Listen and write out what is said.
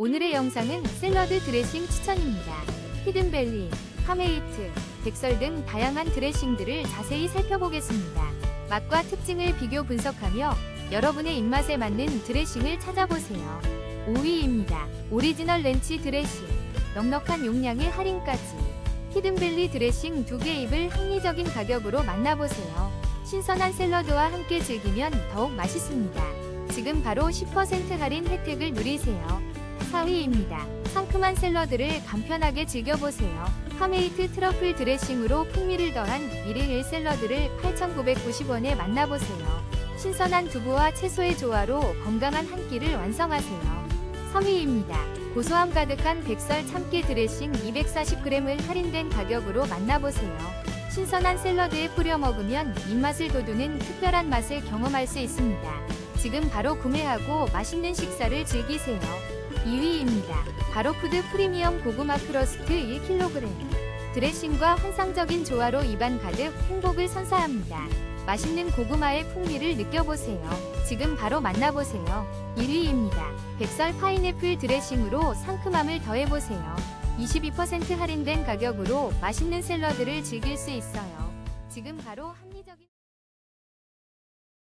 오늘의 영상은 샐러드 드레싱 추천입니다. 히든벨리, 카메이트, 백설 등 다양한 드레싱들을 자세히 살펴보겠습니다. 맛과 특징을 비교 분석하며 여러분의 입맛에 맞는 드레싱을 찾아보세요. 5위입니다. 오리지널 렌치 드레싱. 넉넉한 용량의 할인까지. 히든벨리 드레싱 2개 입을 합리적인 가격으로 만나보세요. 신선한 샐러드와 함께 즐기면 더욱 맛있습니다. 지금 바로 10% 할인 혜택을 누리세요. 4위입니다. 상큼한 샐러드를 간편하게 즐겨보세요. 카메이트 트러플 드레싱으로 풍미를 더한 1일1 샐러드를 8,990원에 만나보세요. 신선한 두부와 채소의 조화로 건강한 한 끼를 완성하세요. 3위입니다. 고소함 가득한 백설 참깨 드레싱 240g을 할인된 가격으로 만나보세요. 신선한 샐러드에 뿌려 먹으면 입맛을 돋우는 특별한 맛을 경험할 수 있습니다. 지금 바로 구매하고 맛있는 식사를 즐기세요. 2위입니다. 바로 푸드 프리미엄 고구마 크러스트 1kg. 드레싱과 환상적인 조화로 입안 가득 행복을 선사합니다. 맛있는 고구마의 풍미를 느껴보세요. 지금 바로 만나보세요. 1위입니다. 백설 파인애플 드레싱으로 상큼함을 더해보세요. 22% 할인된 가격으로 맛있는 샐러드를 즐길 수 있어요. 지금 바로 한